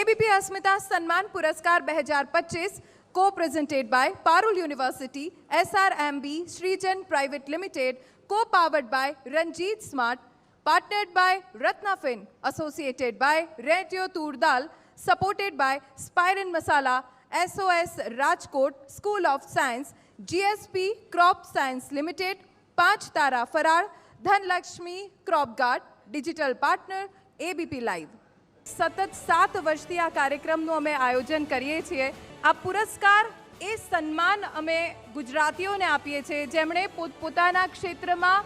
ABP અસ્મિતા સન્માન પુરસ્કાર બે હજાર પચીસ co presented by Parul university SRMB Srijan private limited co powered by Ranjit smart partnered by Ratnafin associated by radio તૂરદાલ supported by Spiran masala SOS Rajkot school of science GSP crop science limited પાંચ તારા ફરાળ Dhanlaxmi crop guard digital partner ABP live સતત સાત વર્ષથી આ કાર્યક્રમનું અમે આયોજન કરીએ છીએ. આ પુરસ્કાર એ સન્માન અમે ગુજરાતીઓને આપીએ છીએ. જેમણે પોતપોતાના ક્ષેત્રમાં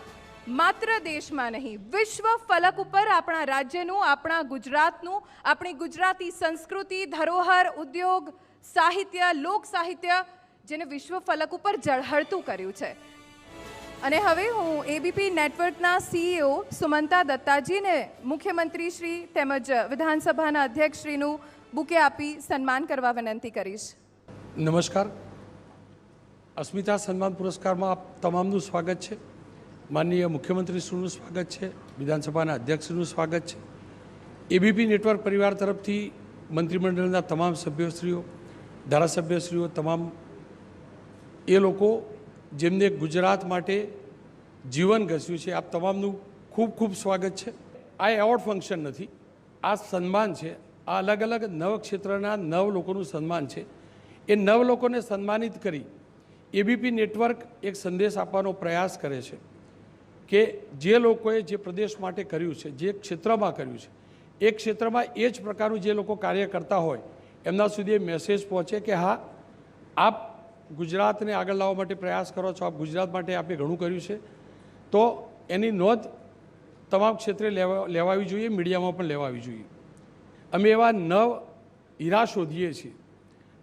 માત્ર દેશમાં નહીં, વિશ્વ ફલક ઉપર આપણા રાજ્યનું, આપણા ગુજરાતનું, આપણી ગુજરાતી સંસ્કૃતિ, ધરોહર, ઉદ્યોગ, સાહિત્ય લોક સાહિત્ય જેને વિશ્વ ફલક ઉપર ઝળહળતું કર્યું છે. અને હવે હું એબીપી નેટવર્કના સીઈઓ સુમંતા દત્તાજીને મુખ્યમંત્રી શ્રી તેમજ વિધાનસભાના અધ્યક્ષશ્રીનું બુકે આપી સન્માન કરવા વિનંતી કરીશ. નમસ્કાર. અસ્મિતા સન્માન પુરસ્કારમાં આપ તમામનું સ્વાગત છે. માનનીય મુખ્યમંત્રીશ્રીનું સ્વાગત છે. વિધાનસભાના અધ્યક્ષશ્રીનું સ્વાગત છે. એબીપી નેટવર્ક પરિવાર તરફથી મંત્રીમંડળના તમામ સભ્યશ્રીઓ, ધારાસભ્યશ્રીઓ, તમામ એ લોકો જેમને ગુજરાત માટે જીવન ઘસ્યું છે. આપ તમામનું ખૂબ ખૂબ સ્વાગત છે. આ એવોર્ડ ફંક્શન નથી. આ સન્માન છે. આ અલગ અલગ નવ ક્ષેત્રના નવ લોકોનું સન્માન છે. એ નવ લોકોને સન્માનિત કરી એબીપી નેટવર્ક એક સંદેશ આપવાનો પ્રયાસ કરે છે કે જે લોકોએ જે પ્રદેશ માટે કર્યું છે, જે ક્ષેત્રમાં કર્યું છે, એ ક્ષેત્રમાં એ જ પ્રકારનું જે લોકો કાર્ય કરતા હોય, એમના સુધી એ મેસેજ પહોંચે કે હા, આપ ગુજરાતને આગળ લાવવા માટે પ્રયાસ કરો છો. આપ ગુજરાત માટે આપે ઘણું કર્યું છે. તો એની નોંધ તમામ ક્ષેત્રે લેવા, લેવાવી જોઈએ, મીડિયામાં પણ લેવાવી જોઈએ. અમે એવા નવ હીરા શોધીએ છીએ,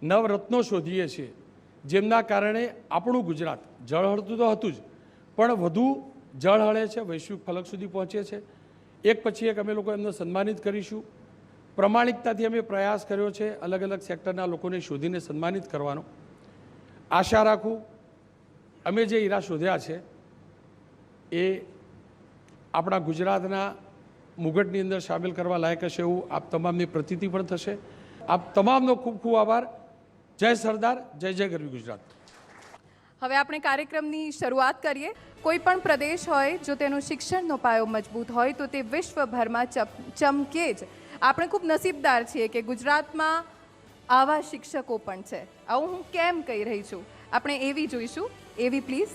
નવ રત્નો શોધીએ છીએ, જેમના કારણે આપણું ગુજરાત જળહળતું તો હતું જ, પણ વધુ જળ હળે છે, વૈશ્વિક ફલક સુધી પહોંચે છે. એક પછી એક અમે લોકો એમને સન્માનિત કરીશું. પ્રમાણિકતાથી અમે પ્રયાસ કર્યો છે અલગ અલગ સેક્ટરના લોકોને શોધીને સન્માનિત કરવાનો. આશા રાખું, અમે જે હીરા શોધ્યા છે, એ આપણા ગુજરાતના મુગટની અંદર સામેલ કરવા લાયક હશે એવું આપ તમામની પ્રતિતિ પણ થશે. આપ તમામનો ખૂબ ખૂબ આભાર. જય સરદાર, જય જય ગરવી ગુજરાત. હવે આપણે કાર્યક્રમની શરૂઆત કરીએ. કોઈ પણ પ્રદેશ હોય જો તેનો શિક્ષણનો પાયો મજબૂત હોય તો તે વિશ્વભરમાં ચમકે જ. આપણે ખૂબ નસીબદાર છીએ કે ગુજરાતમાં આવા શિક્ષકો પણ છે. આવું હું કેમ કહી રહી છું? આપણે એવી જોઈશું. એવી પ્લીઝ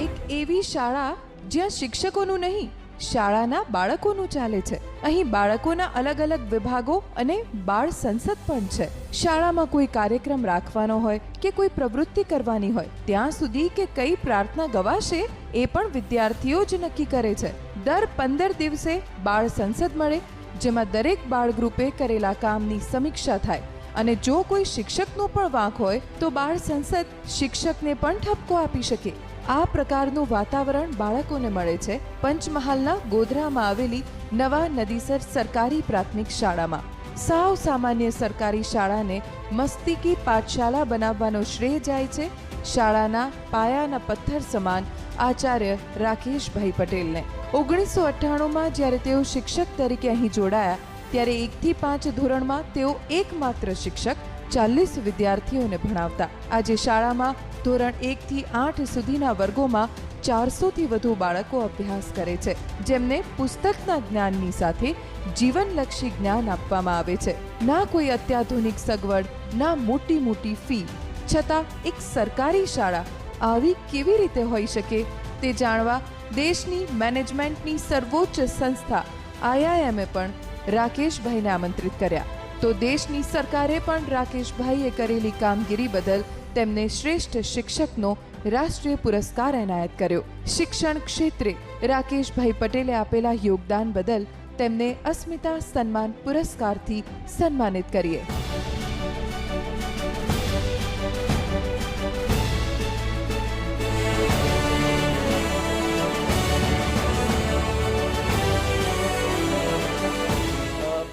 એક એવી શાળા જ્યાં શિક્ષકોનું નહીં શાળાના બાળકોનું ચાલે છે. અહીં બાળકોના અલગ અલગ વિભાગો અને બાળ સંસદ પણ છે. શાળામાં કોઈ કાર્યક્રમ રાખવાનો હોય કે કોઈ પ્રવૃત્તિ કરવાની હોય, ત્યાં સુધી કે કઈ પ્રાર્થના ગવાશે એ પણ વિદ્યાર્થીઓ જ નક્કી કરે છે. દર પંદર દિવસે બાળ સંસદ મળે, જેમાં દરેક બાળ ગ્રુપે કરેલા કામની સમીક્ષા થાય અને જો કોઈ શિક્ષકનો પણ વાંક હોય, તો બાળ સંસદ શિક્ષકને પણ ઠપકો આપી શકે. આ પ્રકારનું વાતાવરણ બાળકોને મળે છે. પંચમહાલના ગોધરામાં આવેલી નવા નદીસર સરકારી પ્રાથમિક શાળામાં. સાવ સામાન્ય સરકારી શાળાને મસ્તિકી પાઠશાળા બનાવવાનો શ્રેય જાય છે. શાળાના પાયાના પથ્થર સમાન આચાર્ય રાકેશભાઈ પટેલને. ઓગણીસો અઠ્ઠાણુંમાં જ્યારે તેઓ શિક્ષક તરીકે અહીં જોડાયા, ત્યારે એકથી પાંચ ધોરણમાં તેઓ એકમાત્ર શિક્ષક ચાલીસ વિદ્યાર્થીઓને ભણાવતા. આજે શાળામાં ધોરણ એકથી આઠ સુધીના વર્ગોમાં ચારસોથી વધુ બાળકો અભ્યાસ કરે છે, જેમને પુસ્તકના જ્ઞાનની સાથે જીવનલક્ષી જ્ઞાન આપવામાં આવે છે. ના કોઈ અત્યાધુનિક સગવડ, ના મોટી મોટી ફી, છતાં એક સરકારી શાળા આવી કેવી રીતે હોઈ શકે તે જાણવા દેશની મેનેજમેન્ટની સર્વોચ્ચ સંસ્થા આઈઆઈએમએ પણ રાકેશભાઈને આમંત્રિત કર્યા. તો દેશની સરકારે પણ રાકેશભાઈએ કરેલી કામગીરી બદલ તેમને શ્રેષ્ઠ શિક્ષકનો રાષ્ટ્રીય પુરસ્કાર એનાયત કર્યો. શિક્ષણ ક્ષેત્રે રાકેશભાઈ પટેલે આપેલા યોગદાન બદલ તેમને અસ્મિતા સન્માન પુરસ્કારથી સન્માનિત કરીએ.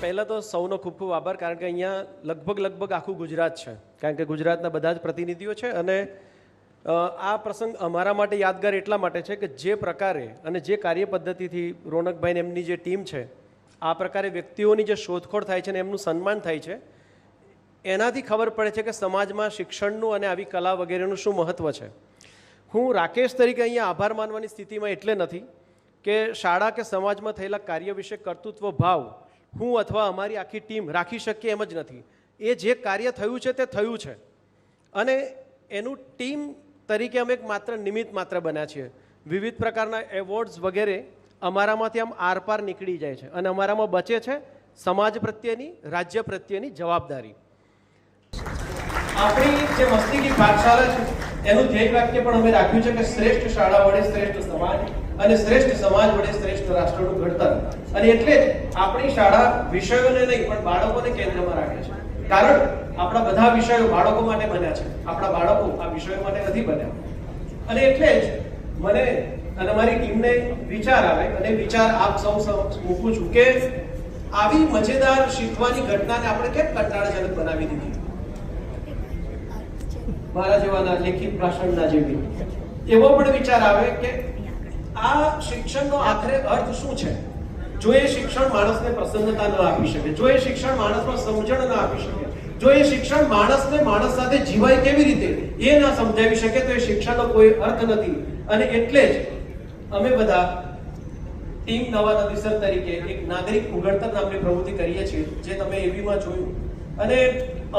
પહેલાં તો સૌનો ખૂબ ખૂબ આભાર, કારણ કે અહીંયા લગભગ લગભગ આખું ગુજરાત છે. કારણ કે ગુજરાતના બધા જ પ્રતિનિધિઓ છે અને આ પ્રસંગ અમારા માટે યાદગાર એટલા માટે છે કે જે પ્રકારે અને જે કાર્ય પદ્ધતિથી રોનકભાઈને એમની જે ટીમ છે, આ પ્રકારે વ્યક્તિઓની જે શોધખોળ થાય છે અને એમનું સન્માન થાય છે, એનાથી ખબર પડે છે કે સમાજમાં શિક્ષણનું અને આવી કલા વગેરેનું શું મહત્ત્વ છે. હું રાકેશ તરીકે અહીંયા આભાર માનવાની સ્થિતિમાં એટલે નથી કે શાળા કે સમાજમાં થયેલા કાર્ય વિશે કર્તૃત્વ ભાવ હું અથવા અમારી આખી ટીમ રાખી શકીએ એમ જ નથી. એ જે કાર્ય થયું છે તે થયું છે. અને એનું ટીમ તરીકે અમે એક માત્ર નિમિત્ત માત્ર બન્યા છીએ. વિવિધ પ્રકારના એવોર્ડ્સ વગેરે અમારામાંથી આમ આરપાર નીકળી જાય છે અને અમારામાં બચે છે સમાજ પ્રત્યેની, રાજ્ય પ્રત્યેની જવાબદારી. આપણી જે મસ્તીકી પાઠશાળા છે, એનું ધ્યેય વાક્ય પણ અમે રાખ્યું છે કે શ્રેષ્ઠ શાળા વડે શ્રેષ્ઠ સમાજ અને શ્રેષ્ઠ સમાજ વડે શ્રેષ્ઠ રાષ્ટ્રનું ઘડતર. અને એટલે જ આપણી શાળા વિષયોને નહીં, પણ બાળકોને કેન્દ્રમાં રાખે છે. કારણ આપણા બધા વિષયો બાળકો માટે બન્યા છે. આપણા બાળકો આ વિષયો માટે નથી બન્યા. અને એટલે જ મને અને મારી ટીમને વિચાર આવે, અને વિચાર આપ સૌ મૂકું છું કે આવી મજેદાર શીખવાની ઘટનાને આપણે કેમ કંટાળાજનક બનાવી દીધી? મારા જેવાના લેખિત ભાષણના જેવી. એવો પણ વિચાર આવે કે આ શિક્ષણનો આખરે અર્થ શું છે? જો એ શિક્ષણ માણસને પ્રસન્નતા ન આપી શકે, જો એ શિક્ષણ માણસમાં સમજણ ન આપી શકે, જો એ શિક્ષણ માણસને માણસ સાથે જીવાય કેવી રીતે, એ ન સમજાવી શકે, તો એ શિક્ષણનો કોઈ અર્થ નથી. અને એટલે જ અમે બધા ટીમ નવા નદીસર તરીકે એક નાગરિક ઉઘડતર નામની પ્રવૃત્તિ કરીએ છીએ, જે તમે એવીમાં જોયું. અને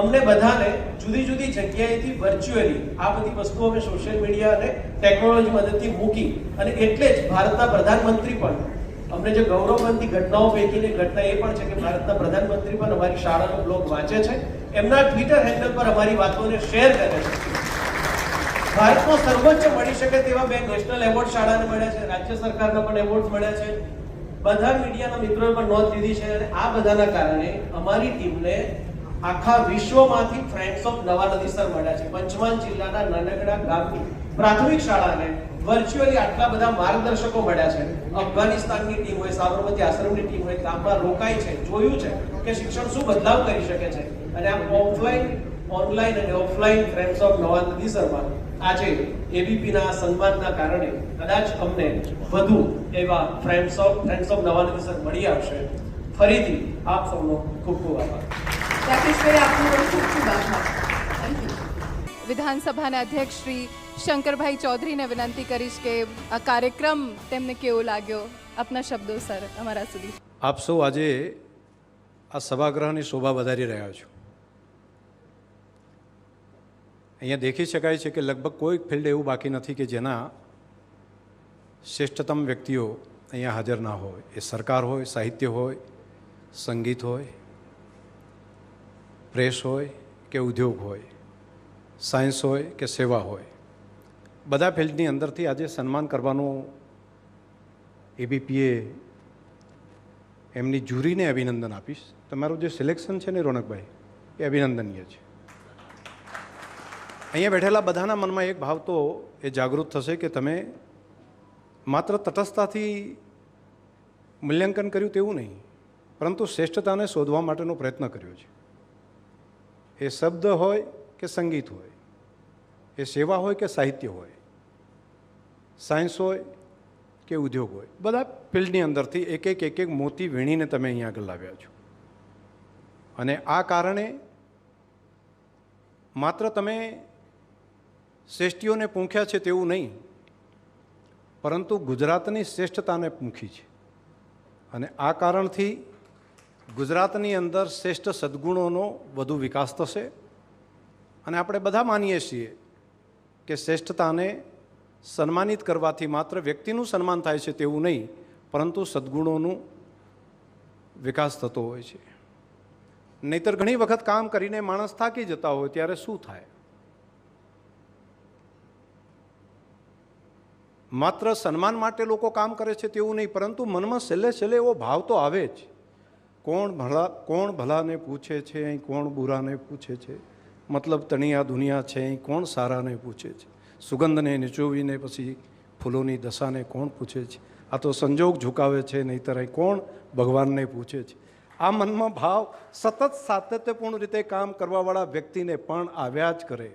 અમને બધાને જુદી જુદી જગ્યાએથી વર્ચ્યુઅલી આ બધી વસ્તુઓ અમે સોશિયલ મીડિયા અને ટેકનોલોજી મદદથી મૂકી અને એટલે જ ભારતના પ્રધાનમંત્રી પણ, અમને જે ગૌરવવંતી ઘટનાઓ પૈકીની ઘટના એ પણ છે કે ભારતના પ્રધાનમંત્રી પણ અમારી શાળાનો બ્લોગ વાંચે છે. એમના ટ્વિટર હેન્ડલ પર અમારી વાતોને શેર કરે છે. ભારતમાં સર્વોચ્ચ મળી શકે તેવા બે નેશનલ એવોર્ડ શાળાને મળ્યા છે, રાજ્ય સરકારના પણ એવોર્ડ મળ્યા છે. બધા મીડિયાના મિત્રોએ પણ નોંધ લીધી છે અને આ બધાના કારણે અમારી ટીમને આખા વિશ્વમાંથી ફ્રેન્ડ્સ ઓફ નવા નદીસર મળ્યા છે. પંચમહાલ જિલ્લાના નાનકડા ગામની પ્રાથમિક શાળાને વર્ચ્યુઅલી આટલા બધા માર્ગદર્શકો મળ્યા છે. અફઘાનિસ્તાનની ટીમ હોય, સાબરમતી આશ્રમની ટીમ હોય ગામમાં રોકાઈ છે, જોયું છે કે શિક્ષણ શું બદલાવ કરી શકે છે. અને આ ઓફલાઈન ઓનલાઈન અને ઓફલાઈન ફ્રેન્ડ્સ ઓફ નવા નદીસરમાં આજે એબીપીના સન્માનના કારણે કદાચ અમને વધુ એવા ફ્રેન્ડ્સ ઓફ ફ્રેન્ડ્સ ઓફ નવા નદીસર મળી આવશે. ફરીથી આપ સૌનો ખૂબ ખૂબ આભાર. રાકેશભાઈ આપનો પણ ખૂબ ખૂબ આભાર. વિધાનસભાના અધ્યક્ષ શ્રી શંકરભાઈ ચૌધરીને વિનંતી કરીશ કે આ કાર્યક્રમ તેમને કેવો લાગ્યો? આપના શબ્દો સર અમારા સુધી. આપ સૌ આજે આ સભાગૃહની શોભા વધારી રહ્યા છો. અહીંયા દેખી શકાય છે કે લગભગ કોઈ ફિલ્ડ એવું બાકી નથી કે જેના શ્રેષ્ઠતમ વ્યક્તિઓ અહીંયા હાજર ના હોય. એ સરકાર હોય સાહિત્ય હોય સંગીત હોય પ્રેસ હોય કે ઉદ્યોગ હોય, સાયન્સ હોય કે સેવા હોય, બધા ફિલ્ડની અંદરથી આજે સન્માન કરવાનું એબીપીએ એમની જુરીને અભિનંદન આપીશ. તમારું જે સિલેક્શન છે ને રોનકભાઈ, એ અભિનંદનીય છે. અહીંયા બેઠેલા બધાના મનમાં એક ભાવ તો એ જાગૃત થશે કે તમે માત્ર તટસ્થતાથી મૂલ્યાંકન કર્યું તેવું નહીં, પરંતુ શ્રેષ્ઠતાને શોધવા માટેનો પ્રયત્ન કર્યો છે. એ શબ્દ હોય કે સંગીત હોય, એ સેવા હોય કે સાહિત્ય હોય, સાયન્સ હોય કે ઉદ્યોગ હોય, બધા ફિલ્ડની અંદરથી એક એક એક એક મોતી વીણીને તમે અહીંયા આગળ લાવ્યા છો. અને આ કારણે માત્ર તમે શ્રેષ્ઠીઓને પૂંખ્યા છે તેવું નહીં, પરંતુ ગુજરાતની શ્રેષ્ઠતાને પૂંખી છે. અને આ કારણથી ગુજરાતની અંદર શ્રેષ્ઠ સદ્ગુણોનો વધુ વિકાસ થશે અને આપણે બધા માનીએ છીએ કે શ્રેષ્ઠતાને સન્માનિત કરવાથી માત્ર વ્યક્તિનું સન્માન થાય છે તેવું નહીં, પરંતુ સદ્ગુણોનું વિકાસ થતો હોય છે. નહીતર ઘણી વખત કામ કરીને માણસ થાકી જતા હોય ત્યારે શું થાય? માત્ર સન્માન માટે લોકો કામ કરે છે તેવું નહીં, પરંતુ મનમાં છેલ્લે છેલ્લે એવો ભાવ તો આવે જ. કોણ ભલા, કોણ ભલાને પૂછે છે? અહીં કોણ બુરાને પૂછે છે? મતલબ તણિયા દુનિયા છે, અહીં કોણ સારાને પૂછે છે? સુગંધને નીચોવીને પછી ફૂલોની દશાને કોણ પૂછે છે? આ તો સંજોગ ઝુકાવે છે, નહીતર અહીં કોણ ભગવાનને પૂછે છે? આ મનમાં ભાવ સતત સાતત્યપૂર્ણ રીતે કામ કરવાવાળા વ્યક્તિને પણ આવ્યા જ કરે.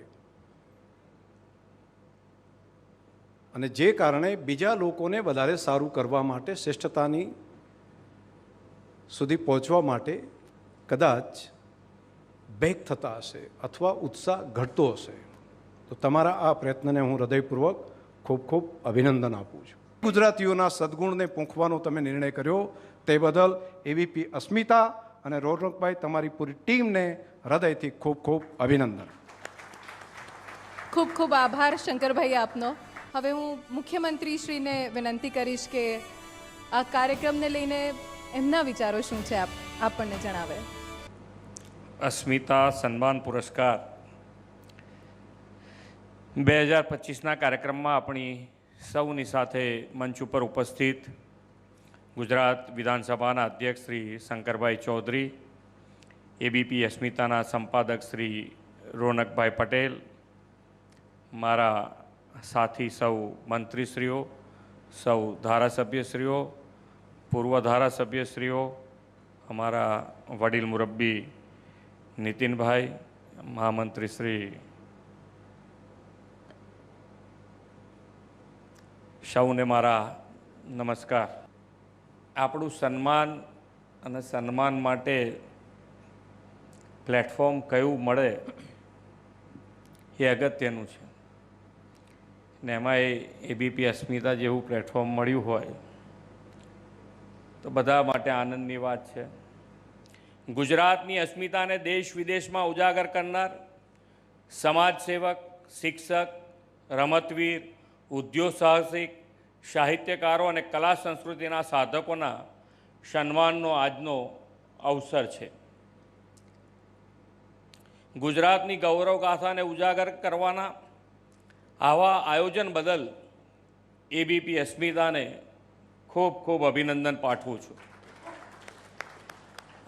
અને જે કારણે બીજા લોકોને વધારે સારું કરવા માટે શ્રેષ્ઠતાની સુધી પહોંચવા માટે કદાચ બેક થતા હશે અથવા ઉત્સાહ ઘટતો હશે. તો તમારા આ પ્રયત્નને હું હૃદયપૂર્વક ખૂબ ખૂબ અભિનંદન આપું છું. ગુજરાતીઓના સદગુણને પૂંખવાનો તમે નિર્ણય કર્યો. તે બદલ એવીપી અસ્મિતા અને રોનકભાઈ તમારી પૂરી ટીમને હૃદયથી ખૂબ ખૂબ અભિનંદન. ખૂબ ખૂબ આભાર શંકરભાઈ આપનો. હવે હું મુખ્યમંત્રી શ્રીને વિનંતી કરીશ કે આ કાર્યક્રમને લઈને એમના વિચારો શું છે આપ આપણને જણાવે. અસ્મિતા સન્માન પુરસ્કાર. બે હજાર પચીસના કાર્યક્રમમાં આપણી સૌની સાથે મંચ ઉપર ઉપસ્થિત ગુજરાત વિધાનસભાના અધ્યક્ષ શ્રી શંકરભાઈ ચૌધરી, એબીપી અસ્મિતાના સંપાદક શ્રી રોનકભાઈ પટેલ, મારા સાથી સૌ મંત્રીશ્રીઓ, સૌ ધારાસભ્યશ્રીઓ પૂર્વ ધારાસભ્યશ્રીઓ અમારા વડીલ મુરબ્બી નીતિનભાઈ, મહામંત્રી શ્રી સૌને મારા નમસ્કાર. આપણું સન્માન અને સન્માન માટે પ્લેટફોર્મ કયું મળે એ અગત્યનું છે. ને એમાં એ એબીપી અસ્મિતા જેવું પ્લેટફોર્મ મળ્યું હોય તો બધા માટે આનંદની વાત છે. ગુજરાતની અસ્મિતાને દેશ વિદેશમાં ઉજાગર કરનાર સમાજસેવક શિક્ષક, રમતવીર, ઉદ્યોગ સાહસિક, સાહિત્યકારો અને કલા સંસ્કૃતિના સાધકોના સન્માનનો આજનો અવસર છે. ગુજરાતની ગૌરવ ગાથાને ઉજાગર કરવાના આવા આયોજન બદલ એબીપી અસ્મિતાને ખૂબ ખૂબ અભિનંદન પાઠવું છું.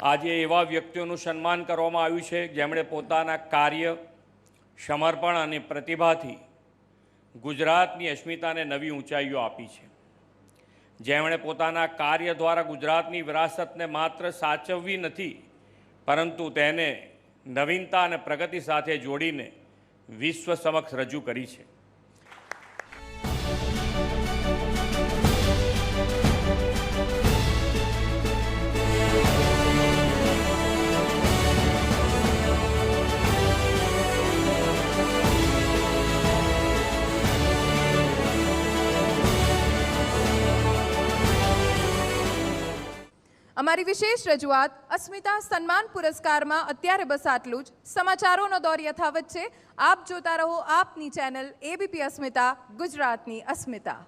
આજે એવા વ્યક્તિઓનું સન્માન કરવામાં આવ્યું છે, જેમણે પોતાના કાર્ય, સમર્પણ અને પ્રતિભાથી ગુજરાતની અસ્મિતાને નવી ઊંચાઈઓ આપી છે. જેમણે પોતાના કાર્ય દ્વારા ગુજરાતની વિરાસતને માત્ર સાચવવી નથી, પરંતુ તેને નવીનતા અને પ્રગતિ સાથે જોડીને વિશ્વ સમક્ષ રજૂ કરી છે. અમારી વિશેષ રજૂઆત અસ્મિતા સન્માન પુરસ્કારમાં અત્યારે બસ આટલું જ. સમાચારોનો દોર યથાવત છે. આપ જોતા રહો આપની ચેનલ એબીપી અસ્મિતા, ગુજરાતની અસ્મિતા.